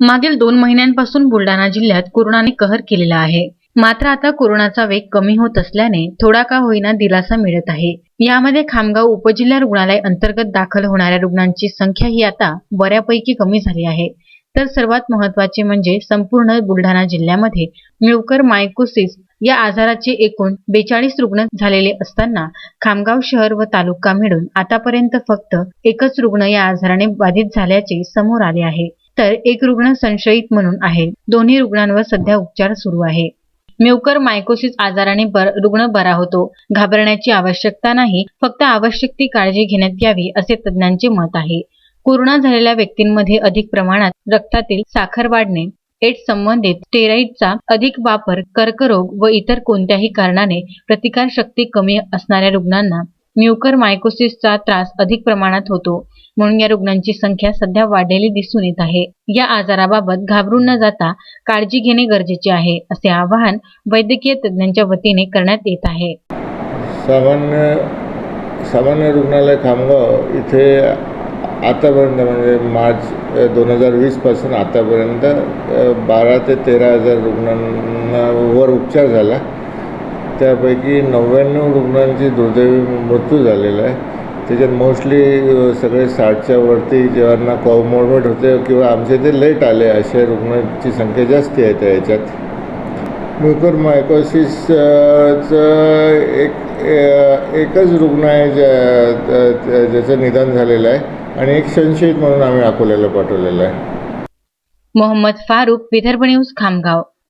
मागील दोन महिन्यांपासून बुलढाणा जिल्ह्यात कोरोनाने कहर केलेला आहे. मात्र आता कोरोनाचा वेग कमी होत असल्याने थोडा का होईना दिलासा मिळत आहे. यामध्ये खामगाव उपजिल्हा रुग्णालय अंतर्गत दाखल होणाऱ्या रुग्णांची संख्या ही आता बऱ्यापैकी कमी झाली आहे. तर सर्वात महत्त्वाचे म्हणजे संपूर्ण बुलढाणा जिल्ह्यामध्ये म्युकर मायकोसिस या आजाराचे एकूण बेचाळीस रुग्ण झालेले असताना खामगाव शहर व तालुका मिळून आतापर्यंत फक्त एकच रुग्ण या आजाराने बाधित झाल्याचे समोर आले आहे. तर एक रुग्ण संशयित म्हणून आहे. दोन्ही रुग्णांवर सध्या उपचार सुरू आहे. म्युकर मायकोसिस आजाराने बर, रुग्ण बरा होतो. घाबरण्याची आवश्यकता नाही. फक्त आवश्यक ती काळजी घेण्यात यावी असे तज्ज्ञांचे मत आहे. कोरोना झालेल्या व्यक्तींमध्ये अधिक प्रमाणात रक्तातील साखर वाढणे एड्स संबंधित स्टेरॉइडचा अधिक वापर कर्करोग व इतर कोणत्याही कारणाने प्रतिकारशक्ती कमी असणाऱ्या रुग्णांना म्युकर मायकोसिसचा त्रास अधिक प्रमाणात होतो. म्हणून या रुग्णांची संख्या सध्या वाढलेली दिसून येत आहे. या आजाराबाबत घाबरून न जाता काळजी घेणे गरजेचे आहे असे आवाहन वैद्यकीय तज्ज्ञांच्या वतीने करण्यात येत आहे. सामान्य सामान्य रुग्णालय खामगाव इथे आतापर्यंत म्हणजे मार्च दोन हजार वीसपासून आतापर्यंत बारा ते तेरा हजार रुग्णांवर उपचार झाला. त्यापैकी नव्याण्णव रुग्णांची दुर्दैवी मृत्यू झालेला आहे. त्याच्यात मोस्टली सगळे साठच्या वरती ज्यांना कॉमोर्बिड होते किंवा आमच्या ते लेट आले अशा रुग्णांची संख्या जास्ती आहे त्या ह्याच्यात म्युकर मायकोसिसचं एक एकच रुग्ण आहे ज्या ज्याचं निदान झालेलं आहे आणि एक संशयित म्हणून आम्ही अकोल्याला पाठवलेलं आहे. मोहम्मद फारूक विदर्भ न्यूज खामगाव.